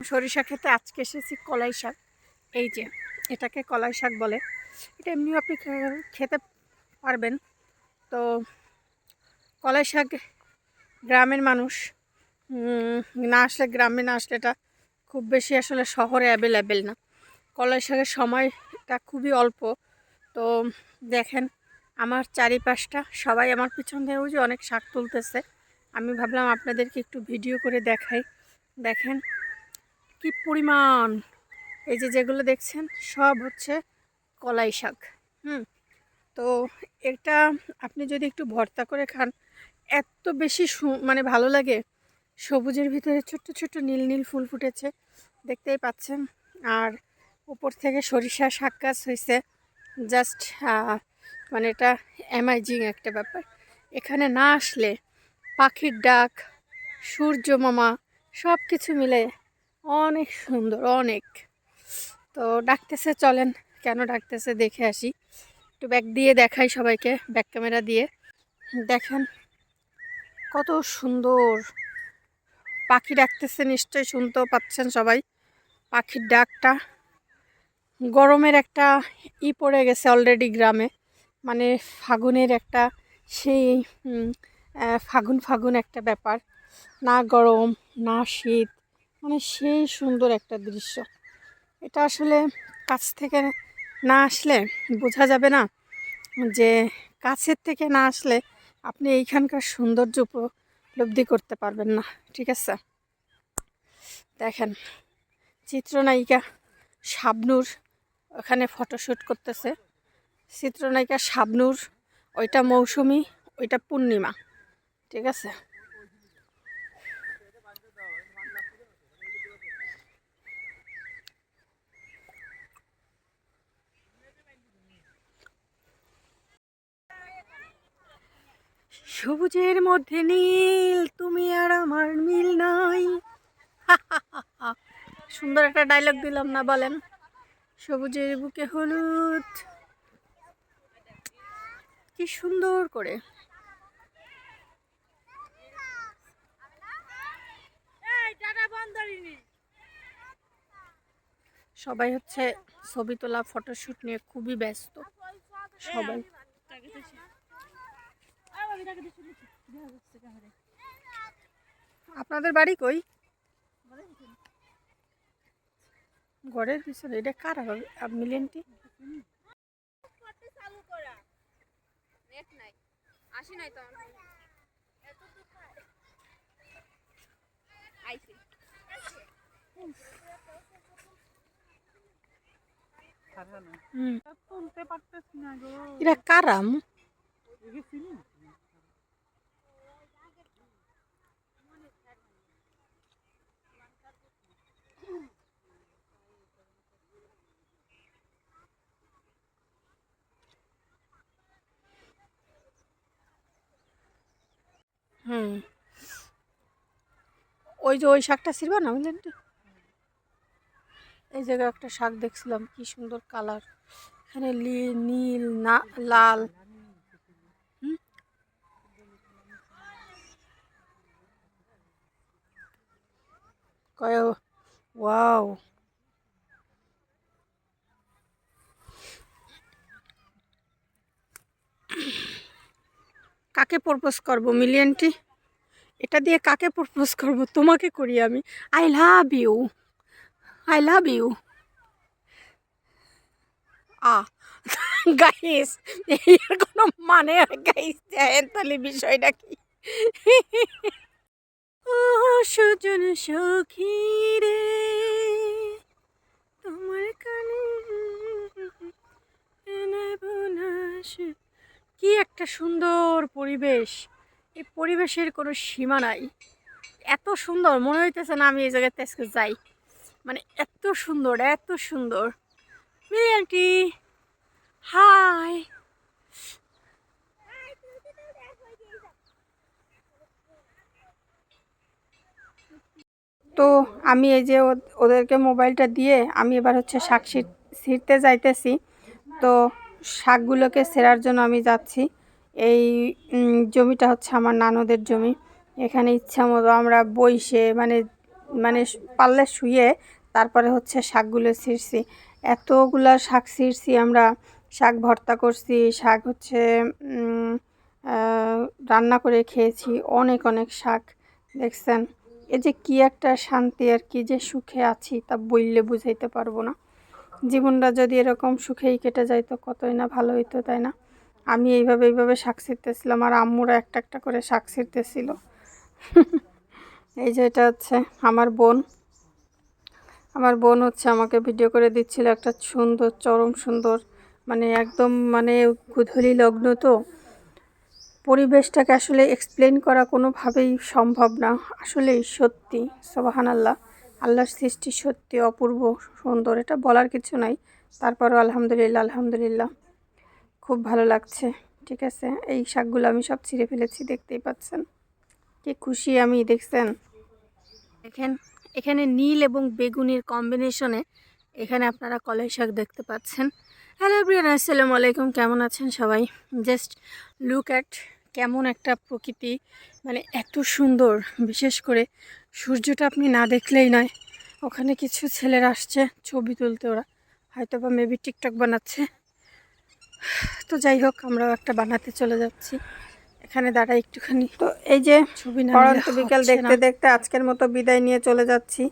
সরিষা খেতে আজকে এসেছি কলাই শাক। এই যে, এটাকে কলাই শাক বলে। এটা এমনিও আপনি খেতে পারবেন। তো কলাই শাক গ্রামের মানুষ না আসলে গ্রামে না আসলে এটা খুব বেশি আসলে শহরে অ্যাভেলেবেল না। কলাই শাকের সময়টা খুবই অল্প। তো দেখেন, আমার চারিপাশটা, সবাই আমার পিছন ওই যে অনেক শাক তুলতেছে। আমি ভাবলাম আপনাদেরকে একটু ভিডিও করে দেখাই। দেখেন কি পরিমাণ? এই যে যেগুলো দেখছেন, সব হচ্ছে কলাই শাক, হুম? তো এটা আপনি যদি একটু ভর্তা করে খান, এত বেশি মানে ভালো লাগে। সবুজের ভিতরে ছোট্ট ছোট্ট নীল নীল ফুল ফুটেছে, দেখতেই পাচ্ছেন। আর উপর থেকে সরিষা শাক গাছ হয়েছে জাস্ট মানে এটা অ্যামাইজিং একটা ব্যাপার। এখানে না আসলে পাখির ডাক, সূর্য মামা সব কিছু মিলে অনেক সুন্দর, অনেক। তো ডাকতেছে, চলেন। কেন ডাকতেছে দেখে আসি। একটু ব্যাক দিয়ে দেখাই সবাইকে, ব্যাক ক্যামেরা দিয়ে। দেখেন, কত সুন্দর। পাখি ডাকতেছে, নিশ্চয়ই শুনতেও পাচ্ছেন সবাই। পাখির ডাকটা গরমের একটা ই পড়ে গেছে অলরেডি গ্রামে। মানে ফাগুনের একটা সেই ফাগুন ফাগুন একটা ব্যাপার। না গরম, না শীত। মানে সেই সুন্দর একটা দৃশ্য। এটা আসলে কাছ থেকে না আসলে বোঝা যাবে না যে কাছের থেকে না আসলে আপনি এইখানকার সৌন্দর্য উপলব্ধি করতে পারবেন না, ঠিক আছে? দেখেন, চিত্রনায়িকা শাবনূর ওখানে ফটোশ্যুট করতেছে। চিত্রনায়িকা শাবনূর, ওইটা মৌসুমি, ওইটা পূর্ণিমা, ঠিক আছে? সবুজের মধ্যে নীল তুমি আর আমার মিল নাই। সুন্দর একটা ডায়লগ দিলাম না বলেন। সবুজের বুকে হলুদ। কি সুন্দর করে। সবাই হচ্ছে ছবি তোলা ফটোশ্যুট নিয়ে খুবই ব্যস্ত। সবাই। আপনাদের বাড়ি কই? ঘরের পিছনে এটা কার হবে? মিলিয়নটি এটা কারাম হুম ওই যে ওই শাকটা ছিড়বা না বুঝলেন? এই জায়গায় একটা শাক দেখছিলাম, কি সুন্দর কালার। এখানে নীল, না, লাল। ওয়াও। কাকে প্রপোজ করব, মিলিয়নটি? এটা দিয়ে কাকে প্রপোজ করব? তোমাকে করি আমি। I love you I love you ah guys এর কোনো মানে গাইস দেখেন তাহলে বিষয়টা কি? ও সুজন সখী রে, তোমার কানে কি একটা সুন্দর পরিবেশ। এই পরিবেশের কোনো সীমা নাই। এত সুন্দর, মনে হইতেছে না আমি এই জায়গাতে আজকে যাই। মানে এত সুন্দর এত সুন্দর। মিলিয়ানটি হাই। তো আমি এই যে ওদেরকে মোবাইলটা দিয়ে আমি এবার হচ্ছে শাক ছিঁড়তে যাইতেছি। তো শাকগুলোকে সেরার জন্য আমি যাচ্ছি। এই জমিটা হচ্ছে আমার নানদের জমি। এখানে ইচ্ছা মতো আমরা বইসে মানে মানে পাল্লে শুয়ে তারপরে হচ্ছে শাকগুলো ছিঁড়ছি। এতগুলা শাক ছিঁড়ছি আমরা, শাক ভর্তা করছি, শাক হচ্ছে রান্না করে খেয়েছি, অনেক অনেক শাক। দেখছেন? এই যে কি একটা শান্তি আর কি যে সুখে আছি তা বললে বুঝাইতে পারব না। জীবনটা যদি এরকম সুখেই কেটে যায় তো কতই না ভালো হইতো, তাই না? আমি এইভাবে এইভাবে শাক ছিঁড়তেছিলাম আর আম্মুরা একটা একটা করে শাক ছিঁড়তেছিল। এই যে এটা হচ্ছে আমার বোন। আমার বোন হচ্ছে আমাকে ভিডিও করে দিচ্ছিল একটা সুন্দর, চরম সুন্দর মানে একদম মানে গুধলি লগ্ন তো। পরিবেশটাকে আসলে এক্সপ্লেন করা কোনোভাবেই সম্ভব না। আসলেই সত্যি সোবাহান আল্লাহ আল্লাহর সৃষ্টি সত্যি অপূর্ব সুন্দর। এটা বলার কিছু নাই। তারপরও আলহামদুলিল্লাহ আলহামদুলিল্লাহ। খুব ভালো লাগছে, ঠিক আছে? এই শাকগুলো আমি সব ছিঁড়ে ফেলেছি, দেখতেই পাচ্ছেন। কি খুশি আমি, দেখছেন? দেখেন, এখানে নীল এবং বেগুনির কম্বিনেশনে এখানে আপনারা কলাই শাক দেখতে পাচ্ছেন। হ্যালো ব্রিয়ান আসসালামু আলাইকুম, কেমন আছেন সবাই? জাস্ট লুক অ্যাট কেমন একটা প্রকৃতি মানে এত সুন্দর। বিশেষ করে সূর্যটা আপনি না দেখলেই নয়, ওখানে কিছু ছেলেরা আসছে ছবি তুলতে ওরা। হয়তো বা মেবি টিকটক বানাচ্ছে। তো যাই হোক আমরাও একটা বানাতে চলে যাচ্ছি। এখানে দাঁড়া একটুখানি। তো এই যে ছবি পড়ন্ত বিকেল দেখতে দেখতে আজকের মতো বিদায় নিয়ে চলে যাচ্ছি।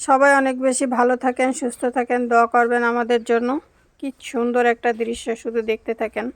সবাই অনেক বেশি ভালো থাকেন সুস্থ থাকেন দোয়া করবেন আমাদের জন্য। কি সুন্দর একটা দৃশ্য শুধু দেখতে থাকেন।